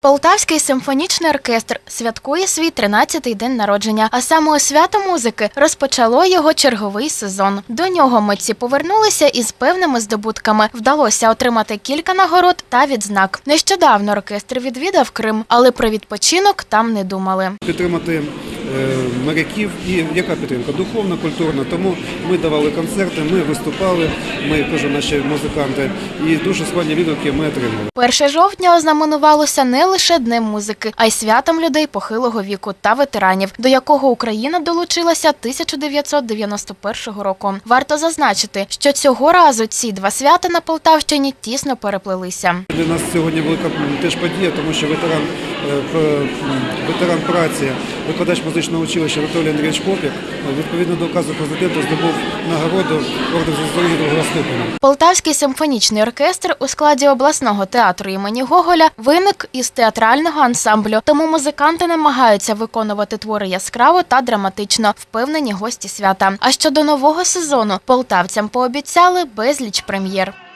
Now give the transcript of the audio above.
Полтавський симфонічний оркестр святкує свій 13-й день народження, а саме свято музики розпочало його черговий сезон. До нього митці повернулися із певними здобутками. Вдалося отримати кілька нагород та відзнак. Нещодавно оркестр відвідав Крим, але про відпочинок там не думали. підтримати моряків і яка підтримка? Духовна, культурна. Тому ми давали концерти, ми виступали, ми кажу, наші музиканти, і дуже схвальні відгуки ми отримали. 1 жовтня ознаменувалося не лише днем музики, а й святом людей похилого віку та ветеранів, до якого Україна долучилася 1991 року. Варто зазначити, що цього разу ці два свята на Полтавщині тісно переплелися. Для нас сьогодні велика теж подія, тому що ветеран, е, ветеран праці, викладач музичного училища Анатолій Андрійович Попік, е, відповідно до указу президента, здобув нагороду орден за заслуги другого ступеня. Полтавський симфонічний оркестр у складі обласного театру імені Гоголя виник із театрального ансамблю, тому музиканти намагаються виконувати твори яскраво та драматично, впевнені гості свята. А щодо нового сезону полтавцям пообіцяли безліч прем'єр.